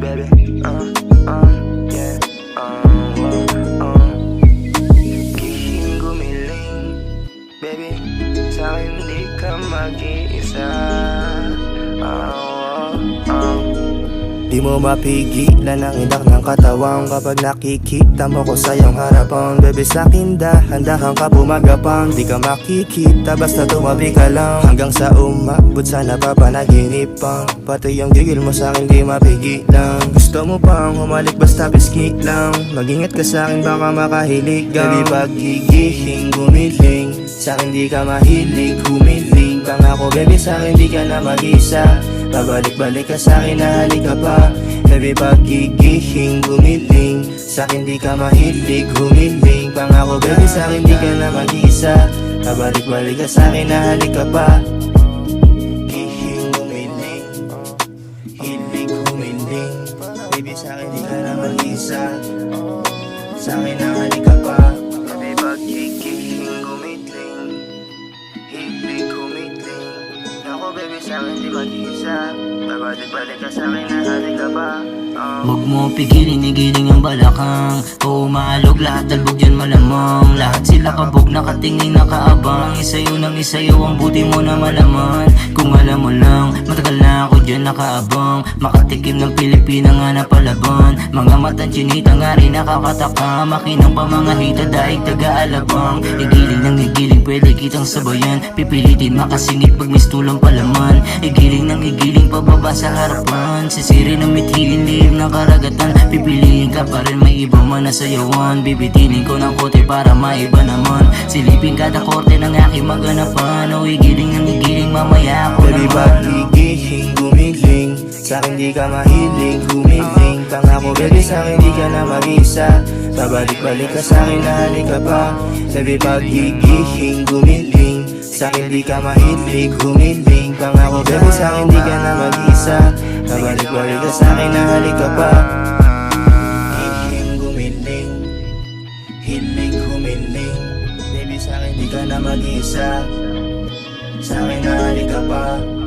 baby. Uh, uh, yeah. Uh, uh, uh. Kishin gumiling, baby. Sa'kin di ka mag-iisa. Uh, Di mo mapigilan ang inak ng katawan Kapag nakikita mo ko sa iyong harapan Baby sa akin dahan-dahan ka bumagapang. Di ka makikita basta tumabi ka lang. Hanggang sa umabot sa napapanaginipan Pati yung gigil mo sa akin di mapigilan. Gusto mo pang humalik basta biski lang. Mag-ingat ka sa akin baka makahilig ka. Baby pagigihing gumiling. Sa akin di ka mahilig humiling. Pangako baby sa akin di ka na mag-isa Babalik-balik ka sa akin na halika pa. Baby pagigihing gumiling. Sa akin di ka mahilig humiling. Pangako baby sa di ka na mag-isa Babalik-balik ka sa akin na halika pa. Gihing gumiling. Hilig humiling. Baby sa di ka na mag-isa Sa akin Ako baby sa akin di Babalik-balik ka sa akin na halika pa. Oh. Huwag mo pigilin, igiling ang balakang. Oo maalog, lahat talbog yun malamang. Lahat sila kabog, nakatingin, nakaabang. Isayo ng isayo, ang buti mo na malaman. Kung alam mo lang, matagal na ako dyan nakaabang Makatikim ng Pilipina nga na palaban. Mga matang chinita nga rin nakakataka Makinang pa mga hita, daig taga-alabang. Igiling ng igiling, pwede kitang sabayan. Pipilitin makasingit pag mistulang palaman. Igiling ng igiling, pababa sa harapan. Sisiri ng mithilin, lihim ng karagatan. Pipiliin ka pa rin, may iba man na sayawan. Bibitinin ko ng kote para maiba naman. Silipin kada korte ng aking maganapan. O igiling ng igiling, mamaya ako naman gumiling Sa akin di ka mahilig humiling. Pangako baby sa akin di ka na mag-isa. Babalik-balik ka sa akin na halika pa. Baby pagigihing gumiling. Sa akin di ka mahilig humiling. Pangako baby sa akin di ka na mag-isa. Babalik-balik ka sa akin na halika pa. Gihing gumiling. Hilig humiling. Baby sa akin di ka na mag-isa. Sa akin na halika pa